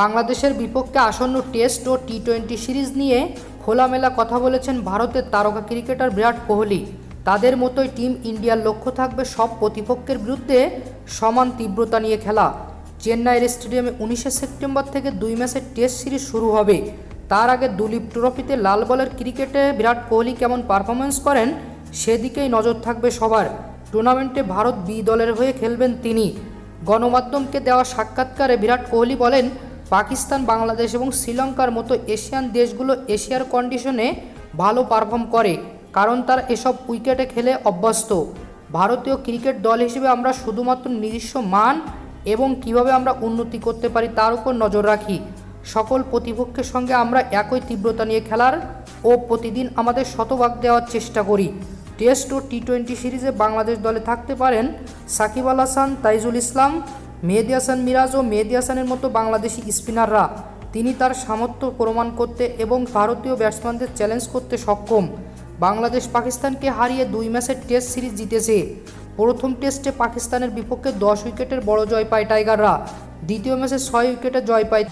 বাংলাদেশের বিপক্ষে আসন্ন টেস্ট ও টি টোয়েন্টি সিরিজ নিয়ে খোলামেলা কথা বলেছেন ভারতের তারকা ক্রিকেটার বিরাট কোহলি। তাদের মতোই টিম ইন্ডিয়ার লক্ষ্য থাকবে সব প্রতিপক্ষের বিরুদ্ধে সমান তীব্রতা নিয়ে খেলা। চেন্নাইয়ের স্টেডিয়ামে উনিশে সেপ্টেম্বর থেকে দুই ম্যাচের টেস্ট সিরিজ শুরু হবে। তার আগে দুলীপ ট্রফিতে লাল বলের ক্রিকেটে বিরাট কোহলি কেমন পারফরমেন্স করেন, সেদিকেই নজর থাকবে সবার। টুর্নামেন্টে ভারত বি দলের হয়ে খেলবেন তিনি। গণমাধ্যমকে দেওয়া সাক্ষাৎকারে বিরাট কোহলি বলেন পাকিস্তান, বাংলাদেশ এবং শ্রীলঙ্কার মতো এশিয়ান দেশগুলো এশিয়ার কন্ডিশনে ভালো পারফর্ম করে, কারণ তারা এসব উইকেটে খেলে অভ্যস্ত। ভারতীয় ক্রিকেট দল হিসেবে আমরা শুধুমাত্র নিজস্ব মান এবং কীভাবে আমরা উন্নতি করতে পারি তার উপর নজর রাখি। সকল প্রতিপক্ষের সঙ্গে আমরা একই তীব্রতা নিয়ে খেলার ও প্রতিদিন আমাদের শতভাগ দেওয়ার চেষ্টা করি। টেস্ট ও টি টোয়েন্টি সিরিজে বাংলাদেশ দলে থাকতে পারেন সাকিব আল হাসান, তাইজুল ইসলাম মেহেদি হাসান মিরাজ ও মেহেদি হাসানের মতো বাংলাদেশি স্পিনাররা, তিনি তার সামর্থ্য প্রমাণ করতে এবং ভারতীয় ব্যাটসম্যানদের চ্যালেঞ্জ করতে সক্ষম। বাংলাদেশ পাকিস্তানকে হারিয়ে দুই ম্যাচের টেস্ট সিরিজ জিতেছে। প্রথম টেস্টে পাকিস্তানের বিপক্ষে দশ উইকেটের বড় জয় পায় টাইগাররা, দ্বিতীয় ম্যাচে ছয় উইকেটে জয় পায়